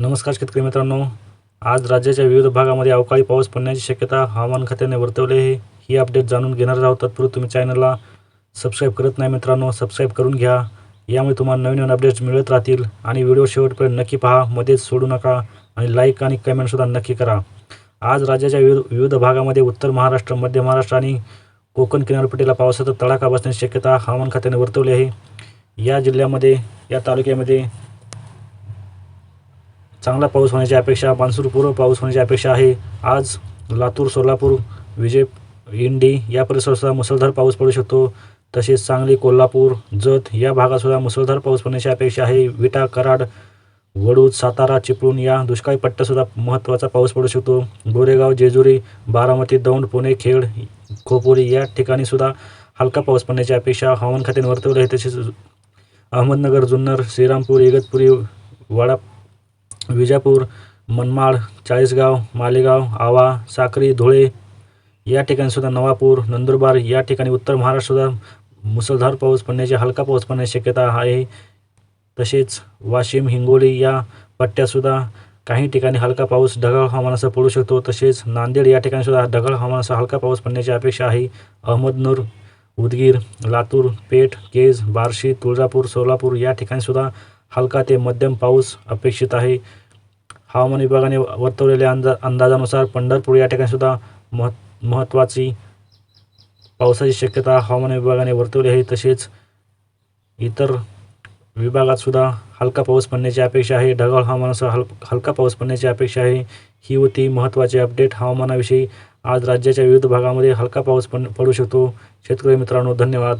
नमस्कार शेतकरी मित्रांनो. आज राज्याच्या विविध भागामध्ये अवकाळी पाऊस पडण्याची शक्यता हवामान खात्याने वर्तवली आहे. ही अपडेट जाणून घेणार आहोत. तत्पूर्वी तुम्ही चॅनलला सबस्क्राईब करत नाही मित्रांनो सबस्क्राईब करून घ्या. यामुळे तुम्हाला नवीन नवीन अपडेट्स मिळत राहतील आणि व्हिडिओ शेवटपर्यंत नक्की पहा. मध्येच सोडू नका आणि लाईक आणि कमेंटसुद्धा नक्की करा. आज राज्याच्या विविध विविध भागामध्ये उत्तर महाराष्ट्र मध्य महाराष्ट्र आणि कोकण किनारपट्टीला पावसाचा तडाखा बसण्याची शक्यता हवामान खात्याने वर्तवली आहे. या जिल्ह्यामध्ये या तालुक्यामध्ये चांगला पाऊस होण्याची अपेक्षा मान्सूनपूर्व पाऊस होण्याची अपेक्षा आहे. आज लातूर सोलापूर विजय इंडी या परिसरातसुद्धा मुसळधार पाऊस पडू शकतो. तसेच सांगली कोल्हापूर जत या भागातसुद्धा मुसळधार पाऊस पडण्याची अपेक्षा आहे. विटा कराड वडूद सातारा चिपळूण या दुष्काळी पट्ट्यासुद्धा महत्त्वाचा पाऊस पडू शकतो. गोरेगाव जेजुरी बारामती दौंड पुणे खेड खोपोली या ठिकाणीसुद्धा हलका पाऊस पडण्याची अपेक्षा हवामान खात्याने वर्तवलं आहे. तसेच अहमदनगर जुन्नर श्रीरामपूर इगतपुरी वाडा विजापूर मनमाड चाळीसगाव मालेगाव आवा साक्री धुळे या ठिकाणीसुद्धा नवापूर नंदुरबार या ठिकाणी उत्तर महाराष्ट्रसुद्धा मुसळधार पाऊस पडण्याची हलका पाऊस पडण्याची शक्यता आहे. तसेच वाशिम हिंगोली या पट्ट्यासुद्धा काही ठिकाणी हलका पाऊस ढगाळ हवामानासह पडू शकतो. तसेच नांदेड या ठिकाणीसुद्धा ढगाळ हवामानासह हलका पाऊस पडण्याची अपेक्षा आहे. अहमदनूर उदगीर लातूर पेठ केज बार्शी तुळजापूर सोलापूर या ठिकाणी सुद्धा हलका ते मध्यम पाऊस अपेक्षित आहे. हवामान विभागाने वर्तवलेल्या अंदा अंदाजानुसार पंढरपूर या ठिकाणी सुद्धा मह महत्त्वाची पावसाची शक्यता हवामान विभागाने वर्तवली आहे. तसेच इतर विभागात सुद्धा हलका पाऊस पडण्याची अपेक्षा आहे. ढगाळ हवामानासह हल हलका पाऊस पडण्याची अपेक्षा आहे. ही होती महत्त्वाची अपडेट. हवामानाविषयी आज राज्याच्या विविध भागामध्ये हलका पाऊस पड पडू शकतो. शेतकरी मित्रांनो धन्यवाद.